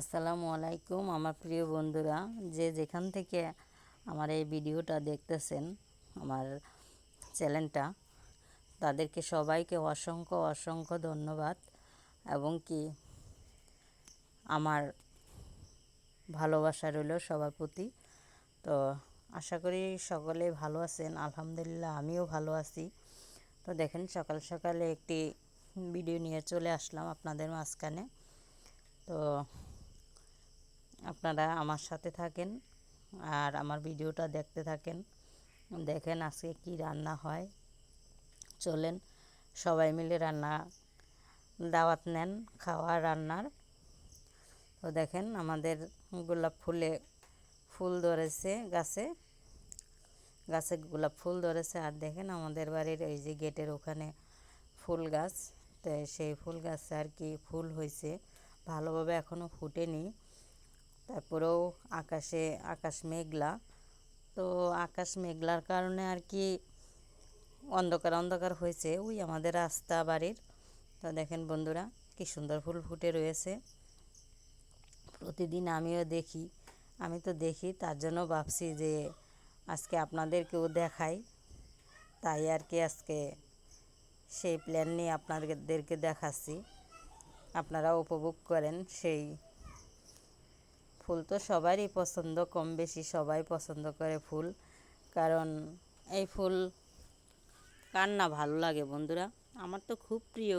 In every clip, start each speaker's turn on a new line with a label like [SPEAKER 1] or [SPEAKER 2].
[SPEAKER 1] আসসালামু আলাইকুম, আমার প্রিয় বন্ধুরা। যে যেখান থেকে আমার এই ভিডিওটা দেখতেছেন, আমার চ্যানেলটা, তাদেরকে সবাইকে অসংখ্য অসংখ্য ধন্যবাদ। এবং কি, আমার ভালোবাসা রইল সবার প্রতি। তো আশা করি সকলে ভালো আছেন, আলহামদুলিল্লাহ আমিও ভালো আছি। তো দেখেন, সকাল সকালে একটি ভিডিও নিয়ে চলে আসলাম আপনাদের মাঝখানে। তো আপনারা আমার সাথে থাকেন আর আমার ভিডিওটা দেখতে থাকেন। দেখেন আজকে কি রান্না হয়। চলেন সবাই মিলে রান্না, দাওয়াত নেন খাওয়া রান্নার। তো দেখেন আমাদের গোলাপ ফুলে ফুল ধরেছে গাছে। গাছে গোলাপ ফুল ধরেছে আর দেখেন আমাদের বাড়ির এই যে গেটের ওখানে ফুল গাছ। তো সেই ফুল গাছে আর কি ফুল হয়েছে। ভালোভাবে এখনও ফুটেনি। তারপরেও আকাশে, আকাশ মেঘলা। তো আকাশ মেঘলার কারণে আর কি অন্ধকার অন্ধকার হয়েছে ওই আমাদের রাস্তা বাড়ির। তো দেখেন বন্ধুরা, কি সুন্দর ফুল ফুটে রয়েছে। প্রতিদিন আমিও দেখি, আমি তো দেখি, তার জন্য ভাবছি যে আজকে আপনাদেরকেও দেখাই। তাই আর কি আজকে সেই প্ল্যান নিয়ে আপনাদেরকে দেখাচ্ছি। আপনারা উপভোগ করেন সেই ফুল তো সবারই পছন্দ, কম বেশি সবাই পছন্দ করে ফুল। কারণ এই ফুল কার না ভালো লাগে বন্ধুরা? আমার তো খুব প্রিয়।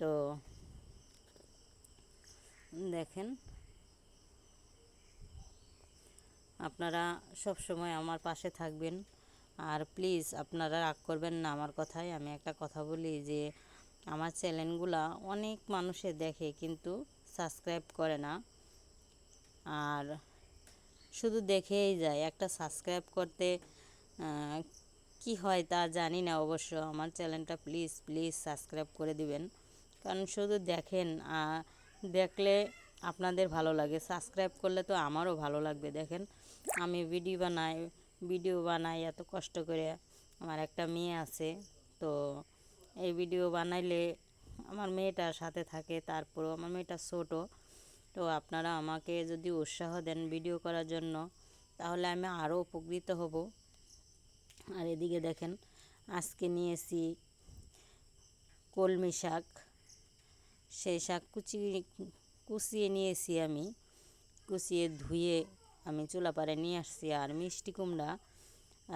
[SPEAKER 1] তো দেখেন, আপনারা সব সময় আমার পাশে থাকবেন। আর প্লিজ আপনারা রাগ করবেন না আমার কথায়। আমি একটা কথা বলি যে, আমার চ্যানেলগুলা অনেক মানুষে দেখে কিন্তু সাবস্ক্রাইব করে না। আর শুধু দেখেই যায়, একটা সাবস্ক্রাইব করতে কি হয় তা জানি না অবশ্য। আমার চ্যানেলটা প্লিজ প্লিজ সাবস্ক্রাইব করে দিবেন। কারণ শুধু দেখেন দেখলে আপনাদের ভালো লাগে। সাবস্ক্রাইব করলে তো আমারও ভালো লাগবে, দেখেন। আমি ভিডিও বানাই ভিডিও বানাই, এত কষ্ট করে আমার একটা মেয়ে আছে। তো এই ভিডিও বানাইলে আমার মেয়েটার সাথে থাকে, তারপরেও আমার মেয়েটা ছোটো। তো আপনারা আমাকে যদি উৎসাহ দেন ভিডিও করার জন্য, তাহলে আমি আরও উপকৃত হব। আর এদিকে দেখেন, আজকে নিয়েছি কলমি শাক। সেই শাক কুচি, কুচিয়ে নিয়েছি আমি। কুচিয়ে ধুয়ে আমি চুলাপাড়ে নিয়ে আসছি। আর মিষ্টি কুমড়া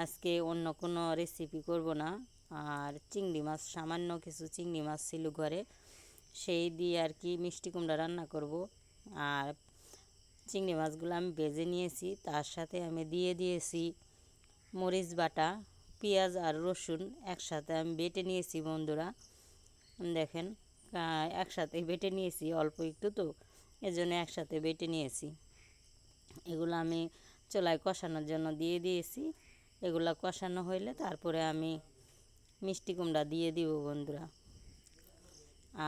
[SPEAKER 1] আজকে অন্য কোনো রেসিপি করব না। আর চিংড়ি মাছ, সামান্য কিছু চিংড়ি মাছ ছিল ঘরে, সেই দিয়ে আর কি মিষ্টি কুমড়া রান্না করব। আর চিংড়ি মাছগুলো আমি ভেজে নিয়েছি, তার সাথে আমি দিয়ে দিয়েছি মরিচ বাটা, পেঁয়াজ আর রসুন একসাথে আমি বেটে নিয়েছি বন্ধুরা। দেখেন একসাথে বেটে নিয়েছি, অল্প একটু তো, এজন্য একসাথে বেটে নিয়েছি। এগুলো আমি চোলায় কষানোর জন্য দিয়ে দিয়েছি। এগুলো কষানো হইলে তারপরে আমি মিষ্টি কুমড়া দিয়ে দিব বন্ধুরা।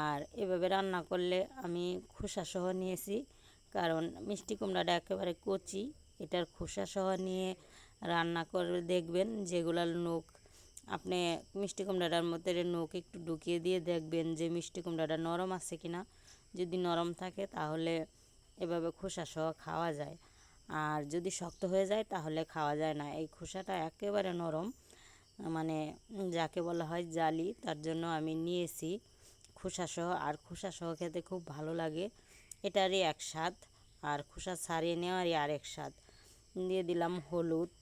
[SPEAKER 1] আর এভাবে রান্না করলে আমি খোসাসহ নিয়েছি। কারণ মিষ্টি কুমড়াটা একেবারে কচি, এটার খোসাসহ নিয়ে রান্না করে দেখবেন যেগুলার নোখ, আপনি মিষ্টি কুমড়াটার মধ্যে নোখ একটু ঢুকিয়ে দিয়ে দেখবেন যে মিষ্টি কুমড়াটা নরম আছে কি না যদি নরম থাকে তাহলে এভাবে খোসাসহ খাওয়া যায়। আর যদি শক্ত হয়ে যায় তাহলে খাওয়া যায় না। এই খোসাটা একেবারে নরম মানে যাকে বলা হয় জালি, তার জন্য আমি নিয়েছি। খোসাসহ, আর খোসাসহ খেতে খুব ভালো লাগে। এটারই এক স্বাদ, আর খোসা ছাড়িয়ে নেওয়ারই আর এক স্বাদ। দিয়ে দিলাম হলুদ।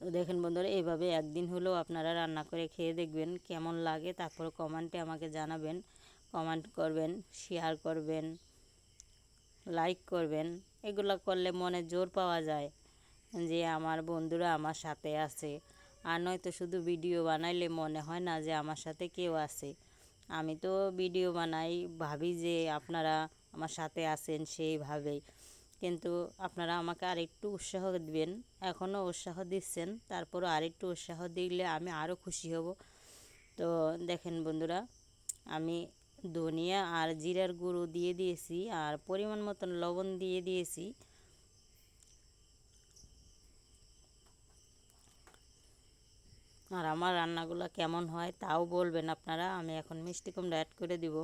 [SPEAKER 1] তো দেখেন বন্ধুরা, এইভাবে একদিন হলেও আপনারা রান্না করে খেয়ে দেখবেন কেমন লাগে। তারপর কমেন্টে আমাকে জানাবেন। কমেন্ট করবেন, শেয়ার করবেন, লাইক করবেন। এগুলো করলে মনে জোর পাওয়া যায় যে আমার বন্ধুরা আমার সাথে আছে। আর নয়তো শুধু ভিডিও বানাইলে মনে হয় না যে আমার সাথে কেউ আছে। আমি তো ভিডিও বানাই, ভাবি যে আপনারা আমার সাথে আছেন সেইভাবেই। কিন্তু আপনারা আমাকে আরেকটু উৎসাহ দিবেন, এখনও উৎসাহ দিচ্ছেন, তারপরও আরেকটু উৎসাহ দিলে আমি আরও খুশি হব। তো দেখেন বন্ধুরা, আমি ধনিয়া আর জিরার গুঁড়ো দিয়ে দিয়েছি আর পরিমাণ মতন লবণ দিয়ে দিয়েছি। আর আমার রান্নাগুলো কেমন হয় তাও বলবেন আপনারা, আমি এখন মিষ্টি কুমড়ো অ্যাড করে দিব।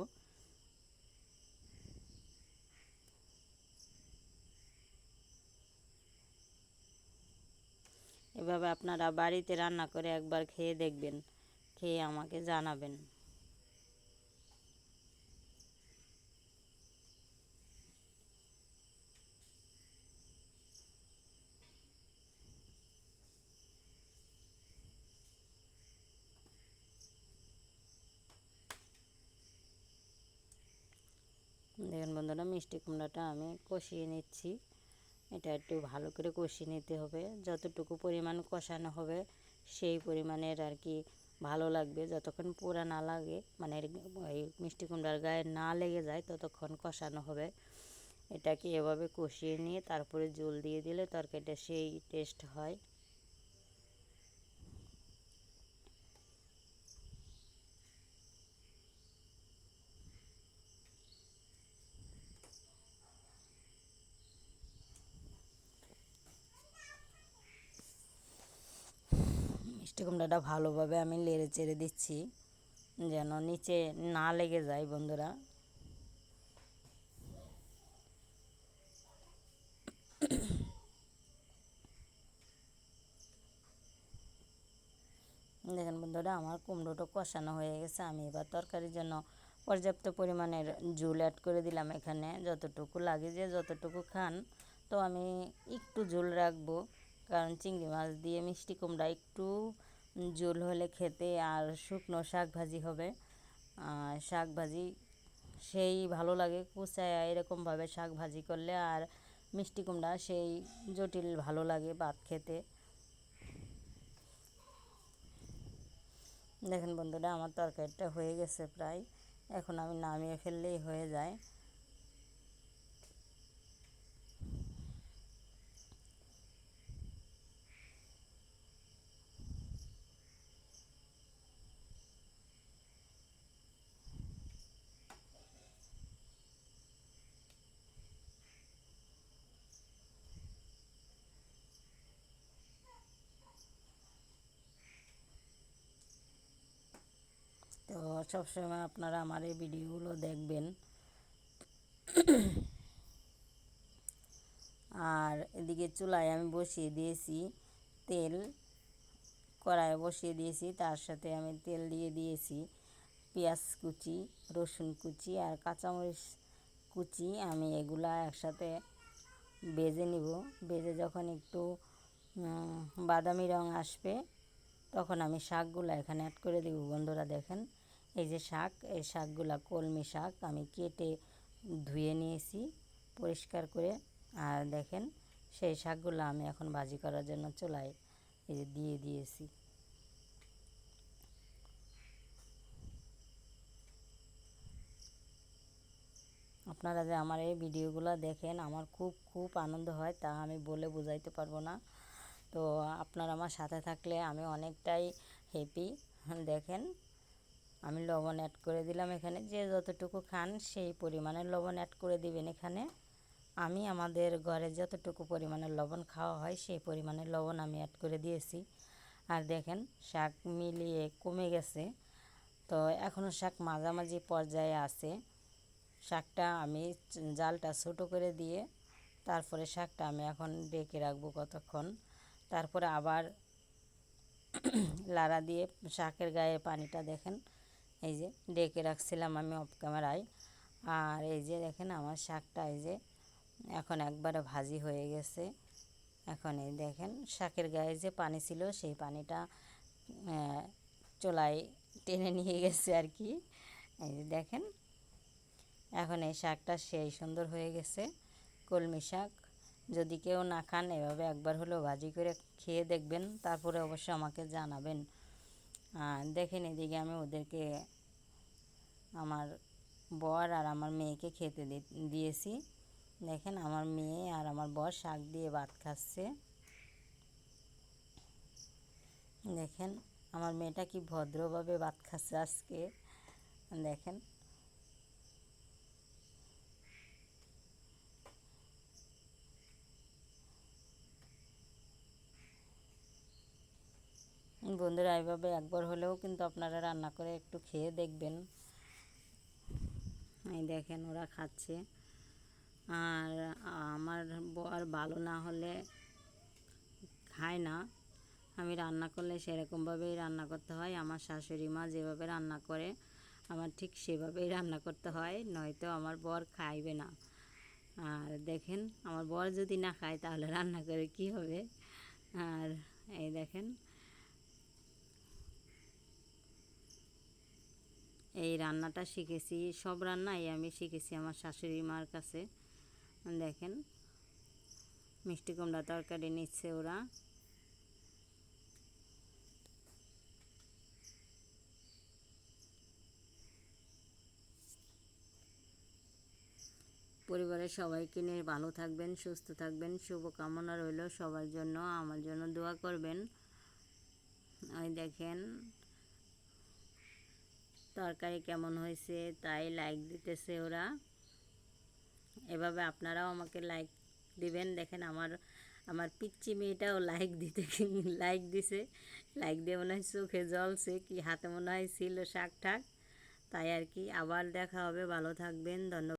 [SPEAKER 1] এভাবে আপনারা বাড়িতে রান্না করে একবার খেয়ে দেখবেন, খেয়ে আমাকে জানাবেন। বন্ধুরা মিষ্টি কুমড়াটা আমি কষিয়ে নিচ্ছি। এটা একটু ভালো করে কষিয়ে নিতে হবে। যতটুকু পরিমাণ কষানো হবে, সেই পরিমাণের আর কি ভালো লাগবে। যতক্ষণ পোড়া না লাগে মানে এই মিষ্টি কুমড়ার গায়ে না লেগে যায়, ততক্ষণ কষানো হবে। এটাকে এভাবে কষিয়ে নিয়ে তারপরে জল দিয়ে দিলে তরকারিটা সেই টেস্ট হয়। মিষ্টি কুমড়াটা ভালোভাবে আমি লেড়ে চেড়ে দিচ্ছি, যেন নিচে না লেগে যায় বন্ধুরা। দেখেন বন্ধুরা, আমার কুমড়োটা কষানো হয়ে গেছে। আমি এবার তরকারির জন্য পর্যাপ্ত পরিমাণের ঝোল অ্যাড করে দিলাম এখানে। যতটুকু লাগে যে যতটুকু খান। তো আমি একটু ঝোল রাখব, কারণ চিংড়ি মাছ দিয়ে মিষ্টি কুমড়া একটু ঝোল হলে খেতে আর শুকনো শাক ভাজি হবে। শাক ভাজি সেই ভালো লাগে, কুচায় এরকমভাবে শাক ভাজি করলে আর মিষ্টি কুমড়া সেই জটিল ভালো লাগে ভাত খেতে। দেখেন বন্ধুরা, আমার তরকারিটা হয়ে গেছে প্রায়। এখন আমি নামিয়ে ফেললেই হয়ে যায় তো সবসময় আপনারা আমার এই ভিডিওগুলো দেখবেন। আর এদিকে চুলায় আমি বসিয়ে দিয়েছি তেল, কড়াইয়ে বসিয়ে দিয়েছি, তার সাথে আমি তেল দিয়ে দিয়েছি পেঁয়াজ কুচি, রসুন কুচি আর কাঁচামরিচ কুচি। আমি এগুলা একসাথে বেজে নিব। বেজে যখন একটু বাদামি রং আসবে, তখন আমি শাকগুলো এখানে অ্যাড করে দেবো। বন্ধুরা দেখেন এই যে শাক, এই শাকগুলো কলমি শাক আমি কেটে ধুয়ে নিয়েছি পরিষ্কার করে। আর দেখেন, সেই শাকগুলো আমি এখন ভাজি করার জন্য চলাই এই যে দিয়ে দিয়েছি। আপনারা যে আমার এই ভিডিওগুলো দেখেন, আমার খুব খুব আনন্দ হয়, তা আমি বলে বোঝাইতে পারব না। তো আপনারা আমার সাথে থাকলে আমি অনেকটাই হ্যাপি দেখেন আমি লবণ অ্যাড করে দিলাম এখানে। যে যতটুকু খান সেই পরিমাণের লবণ অ্যাড করে দিবেন এখানে। আমি আমাদের ঘরে যতটুকু পরিমাণের লবণ খাওয়া হয় সেই পরিমাণের লবণ আমি অ্যাড করে দিয়েছি। আর দেখেন, শাক মিলিয়ে কমে গেছে। তো এখনও শাক মাঝামাঝি পর্যায়ে আছে। শাকটা আমি জালটা ছোটো করে দিয়ে তারপরে শাকটা আমি এখন ডেকে রাখব কতক্ষণ। তারপরে আবার লাড়া দিয়ে শাকের গায়ে পানিটা দেখেন এই যে ডেকে রাখছিলাম আমি অফ ক্যামেরায় আর এই যে দেখেন আমার শাকটা এই যে এখন একবারে ভাজি হয়ে গেছে। এখন এই দেখেন শাকের গায়ে যে পানি ছিল সেই পানিটা চোলায় টেনে নিয়ে গেছে আর কি। এই যে দেখেন, এখন এই শাকটা সেই সুন্দর হয়ে গেছে। কলমি শাক, যদি কেউ না খান এভাবে একবার হলেও ভাজি করে খেয়ে দেখবেন, তারপরে অবশ্য আমাকে জানাবেন। দেখেন এদিকে আমি ওদেরকে আমার বর আর আমার মেয়েকে খেতে দিয়েছি। দেখেন, আমার মেয়ে আর আমার বর শাক দিয়ে ভাত খাচ্ছে। দেখেন, আমার মেয়েটা কি ভদ্রভাবে ভাত খাচ্ছে আজকে। দেখেন বন্ধুরা এইভাবে একবার হলেও কিন্তু আপনারা রান্না করে একটু খেয়ে দেখবেন। এই দেখেন ওরা খাচ্ছে। আর আমার বর ভালো না হলে খায় না। আমি রান্না করলে সেরকমভাবেই রান্না করতে হয়। আমার শাশুড়ি মা যেভাবে রান্না করে, আমার ঠিক সেভাবেই রান্না করতে হয়। নয়তো আমার বর খাইবে না। আর দেখেন, আমার বর যদি না খায় তাহলে রান্না করে কি হবে? আর এই দেখেন এই রান্নাটা শিখেছি, সব রান্নাই আমি শিখেছি আমার শাশুড়ি মার কাছে। দেখেন, মিষ্টি কুমড়া তরকারি নিচ্ছে ওরা। পরিবারের সবাইকে নিয়ে ভালো থাকবেন, সুস্থ থাকবেন, শুভকামনা রইল সবার জন্য, আমার জন্য দোয়া করবেন। ওই দেখেন তরকারি কেমন হয়েছে, তাই লাইক দিতেছে ওরা। এভাবে আপনারাও আমাকে লাইক দিবেন। দেখেন আমার আমার পিচ্চি মেয়েটাও লাইক দিতে লাইক দিছে। লাইক দিয়ে মনে হয় চোখে জলছে কি হাতে মনে হয় ছিল শাক ঠাক তাই আর কি, আবার দেখা হবে। ভালো থাকবেন, ধন্যবাদ।